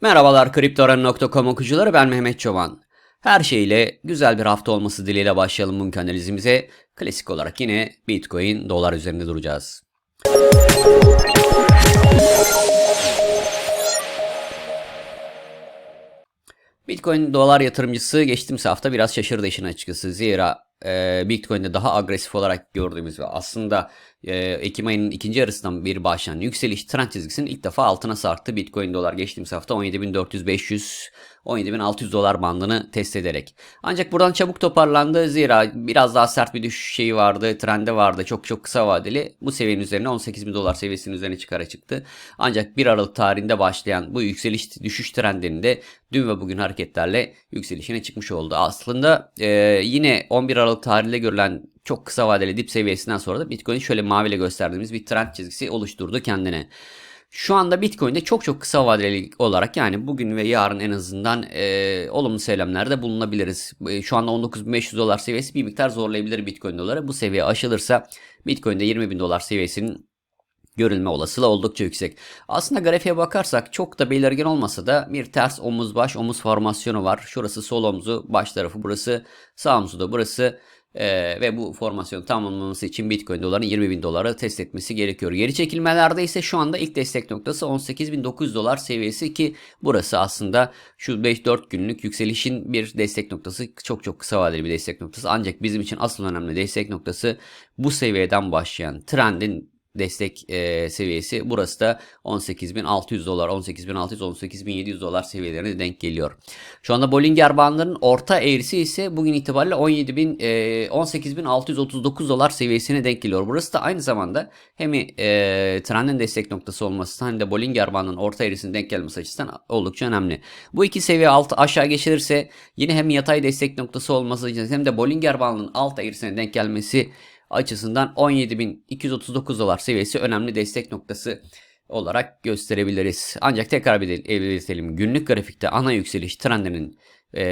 Merhabalar kriptoran.com okuyucuları ben Mehmet Çoban. Her şeyle güzel bir hafta olması dileğiyle başlayalım bugünkü analizimize. Klasik olarak yine Bitcoin, dolar üzerinde duracağız. Bitcoin dolar yatırımcısı geçtiğimiz hafta biraz şaşırdı işin açıkçası. Zira e, Bitcoin'de daha agresif olarak gördüğümüz ve aslında e, Ekim ayının ikinci yarısından bir başlayan yükseliş trend çizgisinin ilk defa altına sarktı. Bitcoin dolar geçtiğimiz hafta 17.400-500 17.600 dolar bandını test ederek. Ancak buradan çabuk toparlandı. Zira biraz daha sert bir düşüş şeyi vardı. Trende vardı. Çok çok kısa vadeli. Bu seviyenin üzerine 18.000 dolar seviyesinin üzerine çıkara çıktı. Ancak 1 Aralık tarihinde başlayan bu yükseliş düşüş trendinde dün ve bugün hareketlerle yükselişine çıkmış oldu. Aslında e, yine 11 Aralık tarihinde görülen çok kısa vadeli dip seviyesinden sonra da Bitcoin şöyle maviyle gösterdiğimiz bir trend çizgisi oluşturdu kendine. Şu anda Bitcoin'de çok çok kısa vadeli olarak yani bugün ve yarın en azından e, olumlu söylemlerde bulunabiliriz. E, şu anda 19.500 dolar seviyesi bir miktar zorlayabilir Bitcoin doları. Bu seviye aşılırsa Bitcoin'de 20.000 dolar seviyesinin görülme olasılığı oldukça yüksek. Aslında grafiğe bakarsak çok da belirgin olmasa da bir ters omuz baş omuz formasyonu var. Şurası sol omzu baş tarafı burası sağ omzu da burası ee, ve bu formasyon tamamlanması için Bitcoin doların 20 bin dolara test etmesi gerekiyor. Geri çekilmelerde ise şu anda ilk destek noktası 18.900 dolar seviyesi ki burası aslında şu 5-4 günlük yükselişin bir destek noktası. Çok çok kısa vadeli bir destek noktası. Ancak bizim için asıl önemli destek noktası bu seviyeden başlayan trendin destek e, seviyesi. Burası da 18.600 dolar, 18.600, 18.700 dolar seviyelerine denk geliyor. Şu anda Bollinger bandının orta eğrisi ise bugün itibariyle 17.000, e, 18.639 dolar seviyesine denk geliyor. Burası da aynı zamanda hem e, trendin destek noktası olması hem de Bollinger bandının orta eğrisine denk gelmesi açısından oldukça önemli. Bu iki seviye alt aşağı geçilirse yine hem yatay destek noktası olması açısından hem de Bollinger bandının alt eğrisine denk gelmesi açısından 17.239 dolar seviyesi önemli destek noktası olarak gösterebiliriz. Ancak tekrar bir belirtelim. Günlük grafikte ana yükseliş trendinin e,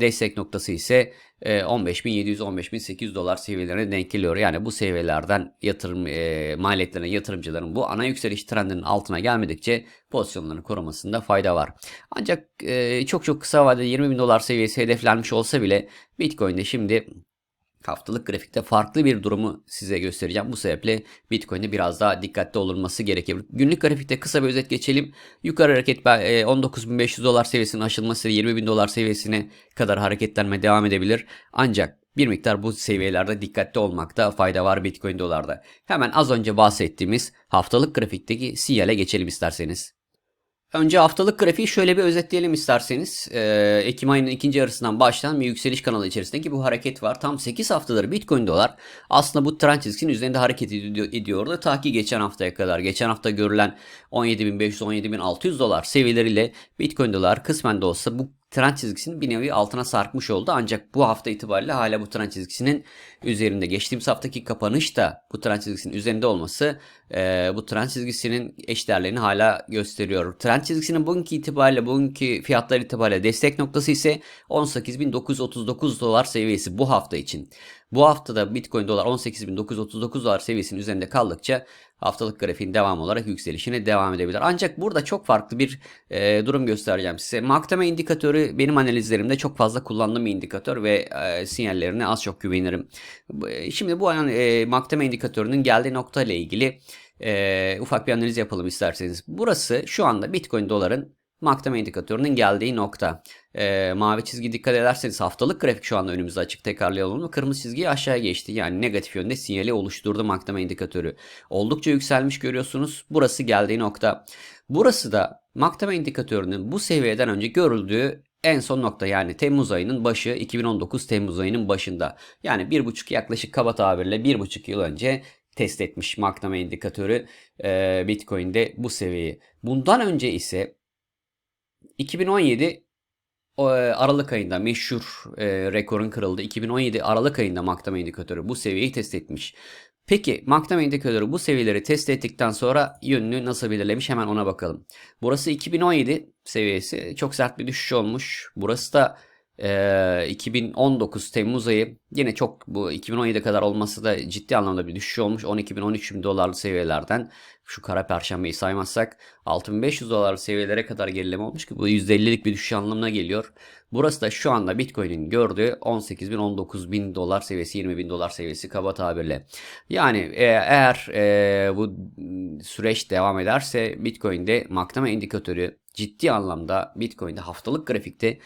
destek noktası ise e, 15.700-15.800 dolar seviyelerine denk geliyor. Yani bu seviyelerden yatırım e, maliyetlerine yatırımcıların bu ana yükseliş trendinin altına gelmedikçe pozisyonlarını korumasında fayda var. Ancak e, çok çok kısa vadede 20.000 dolar seviyesi hedeflenmiş olsa bile Bitcoin'de şimdi haftalık grafikte farklı bir durumu size göstereceğim. Bu sebeple Bitcoin'de biraz daha dikkatli olunması gerekebilir. Günlük grafikte kısa bir özet geçelim. Yukarı hareket 19.500 e, dolar seviyesinin aşılması 20.000 dolar seviyesine kadar hareketlenme devam edebilir. Ancak bir miktar bu seviyelerde dikkatli olmakta fayda var Bitcoin dolarda. Hemen az önce bahsettiğimiz haftalık grafikteki sinyale geçelim isterseniz. Önce haftalık grafiği şöyle bir özetleyelim isterseniz. Ee, Ekim ayının ikinci yarısından başlayan bir yükseliş kanalı içerisindeki bu hareket var. Tam 8 haftadır Bitcoin dolar aslında bu trend çizgisinin üzerinde hareket ediyordu. Ta ki geçen haftaya kadar. Geçen hafta görülen 17.500-17.600 dolar seviyeleriyle Bitcoin dolar kısmen de olsa bu trend çizgisinin bir nevi altına sarkmış oldu. Ancak bu hafta itibariyle hala bu trend çizgisinin üzerinde. Geçtiğimiz haftaki kapanış da bu trend çizgisinin üzerinde olması e, bu trend çizgisinin eşdeğerlerini hala gösteriyor. Trend çizgisinin bugünkü itibariyle bugünkü fiyatlar itibariyle destek noktası ise 18.939 dolar seviyesi bu hafta için. Bu haftada Bitcoin dolar 18.939 dolar seviyesinin üzerinde kaldıkça haftalık grafiğin devam olarak yükselişine devam edebilir. Ancak burada çok farklı bir e, durum göstereceğim size. MACD indikatörü benim analizlerimde çok fazla kullandığım bir indikatör ve e, sinyallerine az çok güvenirim. E, şimdi bu e, MACD indikatörünün geldiği nokta ile ilgili e, ufak bir analiz yapalım isterseniz. Burası şu anda Bitcoin doların MACD indikatörünün geldiği nokta. E, mavi çizgi dikkat ederseniz haftalık grafik şu anda önümüzde açık tekrarlayalım. Kırmızı çizgi aşağıya geçti. Yani negatif yönde sinyali oluşturdu MACD indikatörü. Oldukça yükselmiş görüyorsunuz. Burası geldiği nokta. Burası da MACD indikatörünün bu seviyeden önce görüldüğü en son nokta yani Temmuz ayının başı 2019 Temmuz ayının başında. Yani bir buçuk yaklaşık kaba tabirle bir buçuk yıl önce test etmiş MACD indikatörü e, Bitcoin'de bu seviyeyi. Bundan önce ise 2017 e, Aralık ayında meşhur e, rekorun kırıldı. 2017 Aralık ayında MACD indikatörü bu seviyeyi test etmiş. Peki MACD indikatörü bu seviyeleri test ettikten sonra yönünü nasıl belirlemiş hemen ona bakalım. Burası 2017 seviyesi çok sert bir düşüş olmuş. Burası da Ee, 2019 Temmuz ayı yine çok bu 2017 kadar olması da ciddi anlamda bir düşüş olmuş. 12.000-13.000 bin dolarlı seviyelerden şu kara perşembeyi saymazsak 6.500 dolarlı seviyelere kadar gerileme olmuş ki bu %50'lik bir düşüş anlamına geliyor. Burası da şu anda Bitcoin'in gördüğü 18.000 19.000 dolar seviyesi 20.000 dolar seviyesi kaba tabirle. Yani e, eğer e, bu süreç devam ederse Bitcoin'de maklama indikatörü ciddi anlamda Bitcoin'de haftalık grafikte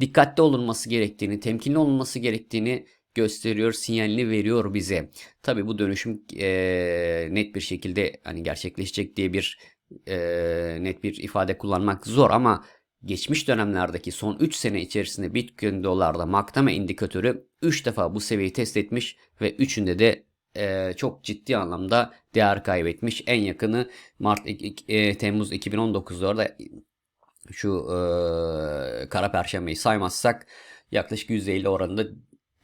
dikkatli olunması gerektiğini, temkinli olunması gerektiğini gösteriyor, sinyalini veriyor bize. Tabi bu dönüşüm e, net bir şekilde hani gerçekleşecek diye bir e, net bir ifade kullanmak zor ama geçmiş dönemlerdeki son 3 sene içerisinde Bitcoin dolarda maklama indikatörü 3 defa bu seviyeyi test etmiş ve 3'ünde de e, çok ciddi anlamda değer kaybetmiş. En yakını Mart e, Temmuz 2019'da orada şu e, kara perşembeyi saymazsak yaklaşık %50 oranında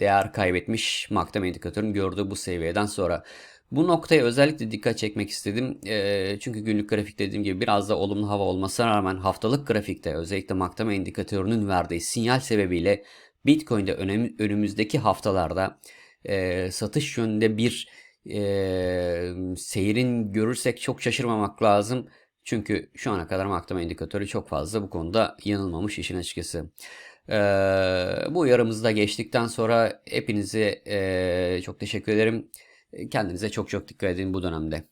değer kaybetmiş maklama indikatörün gördüğü bu seviyeden sonra. Bu noktaya özellikle dikkat çekmek istedim. E, çünkü günlük grafik dediğim gibi biraz da olumlu hava olmasına rağmen haftalık grafikte özellikle maklama indikatörünün verdiği sinyal sebebiyle Bitcoin'de önem, önümüzdeki haftalarda e, satış yönünde bir e, seyrin görürsek çok şaşırmamak lazım. Çünkü şu ana kadar maklama indikatörü çok fazla bu konuda yanılmamış işin açıkçası. Ee, bu uyarımızı da geçtikten sonra hepinize e, çok teşekkür ederim. Kendinize çok çok dikkat edin bu dönemde.